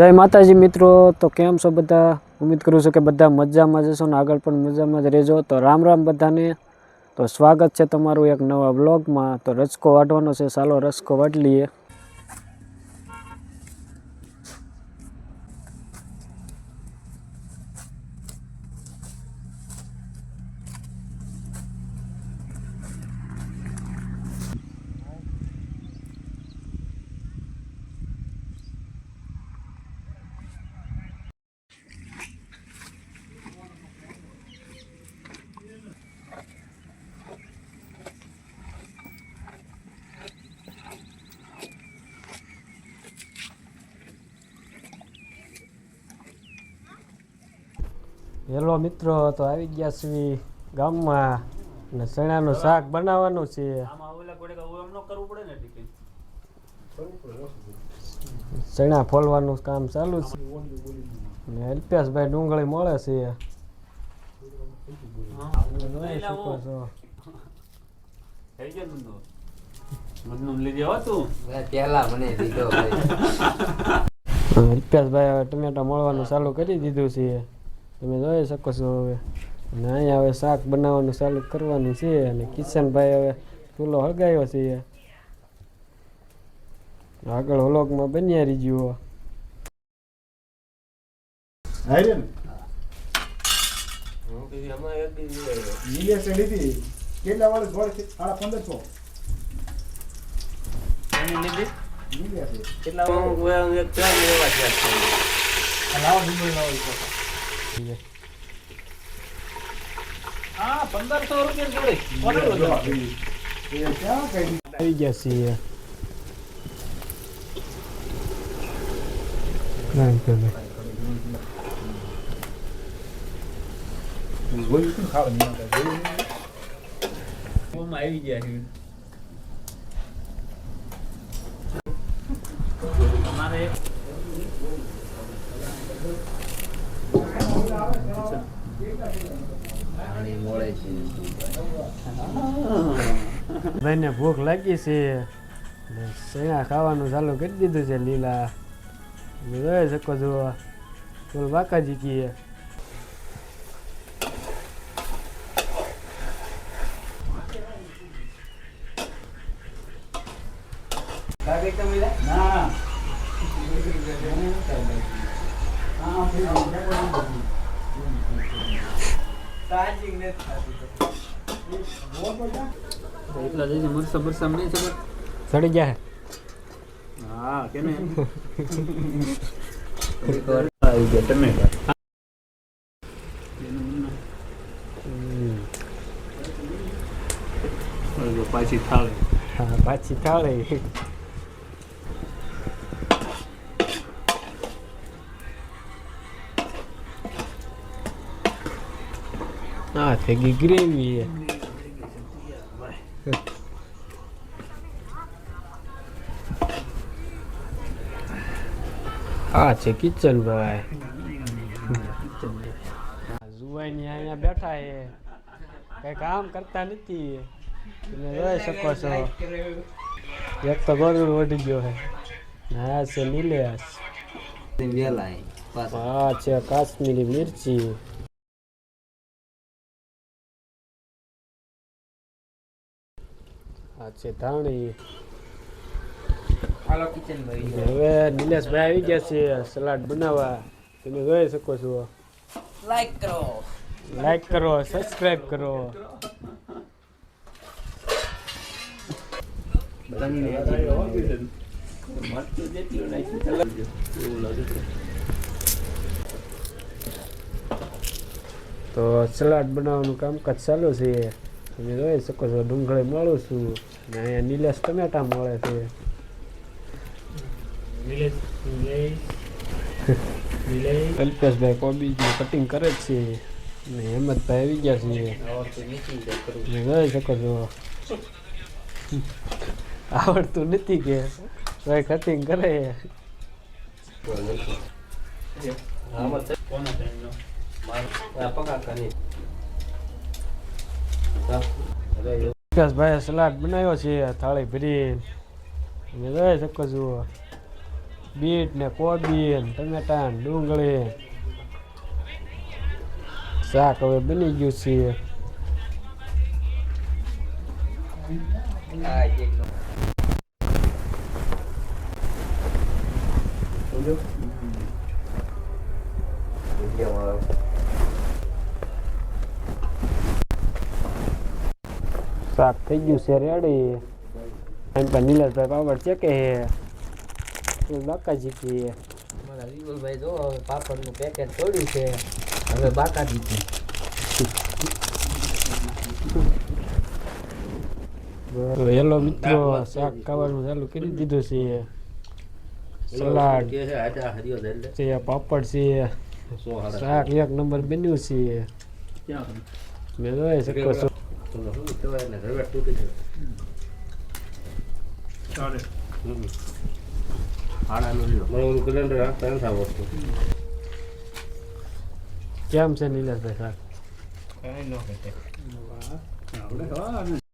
જય માતાજી મિત્રો. તો કેમ છો બધા? ઉમ્મીદ કરું છું કે બધા મજામાં જશો ને આગળ પણ મજામાં જ રહેજો. તો રામ રામ બધાને. તો સ્વાગત છે તમારું એક નવા બ્લોગમાં તો રસકો વાટવાનો છે. ચાલો રસકો વાઢ લઈએ. હેલો મિત્રો તો આવી ગયા છીએ ગામમાં ને ચણાનું શાક બનાવવાનું છે. ચણા ફોલવાનું કામ ચાલુ છે. ને અલ્પેશભાઈ ડુંગળી મળે છે. અલ્પેશભાઈ હવે ટમેટા મળવાનું ચાલુ કરી દીધું છે. તમે જોઈ શકો છો હવે. અને અહીંયા હવે શાક બનાવવાનું ચાલુ કરવાનું છે અને કિશનભાઈ હવે ચૂલો હળગાવ્યો છે. આગળ વ્લોગમાં બન્યા નીલેશ કેટલા વાળે ગોળ સાડા પંદરસો. નીલેશ એ. આ લાવો ડુંગળી લાવો ઈ પાછા. જો, એ ક્યાં કઈ આવી ગયા છીએ ગોળી શું ખાવાની ના થાય? ગોળી નહીં. પાણી મળે છે ભાઈને ભૂખ લાગી છે. ને શેણા ખાવાનું ચાલુ કરી દીધું છે લીલા. જોઈ શકો છો. ફૂલ બાકાજી કીએ ના. સડી ગયા હા. કેને આવી ગયા ટમેટા. પાછી થાળી. હા પાછી થાળે. હા થઈ ગઈ ગ્રેવી આ છે કિચન ભાઈ જુવાઈની અહીંયા બેઠા એ કઈ કામ કરતા નથી તમે જોઈ શકો છો એક તો ગોળું વધી ગયો છે ને આ છે નીલેશ વેલા પાછા આ છે કાશ્મીરી મિરચી આ છે ધાણી. હાલો કિચન ભાઈ હવે નિલેશભાઈ આવી ગયા છે સલાડ બનાવવા. તમે જોઈ શકો છો. લાઈક કરો. લાઈક કરો સબસ્ક્રાઇબ કરો. તો સલાડ બનાવવાનું કામકાજ ચાલુ છે. તમે જોઈ શકો છો ડુંગળી મળું છું ને અહીંયા નિલેશ ટમેટા મળે છે. અલ્પેશભાઈ કોબીજનું કટિંગ કરે જ છે. ને હેમંતભાઈ આવી ગયા છે. તમે જોઈ શકો છો. આવડતું નથી કે ભાઈ કટિંગ કરે. વિકાસભાઈએ સલાડ બનાવ્યો છે થાળી ભરી તમે જોઈ શકો છો બીટ ને કોબી ને ટમેટા ને ડુંગળી શાક હવે બની ગયું છે હા એક નો સમજો શાક થઈ ગયું છે રેડી એમ પણ નીલેશભાઈ પાપડ છે. હે બાકાજી જીતી મારા વિપુલભાઈ જો હવે પાપડનું પેકેટ તોડ્યું છે. હવે બાકા દીધી તો હેલો મિત્રો શાક ખાવાનું ચાલુ કરી દીધું છે. સલાડ છે પાપડ છે. શાક એક નંબર બન્યું છે. મેં જોઈ શકો છો ચાલે કેમ છે નીલેશભાઈ શાક આવડે હા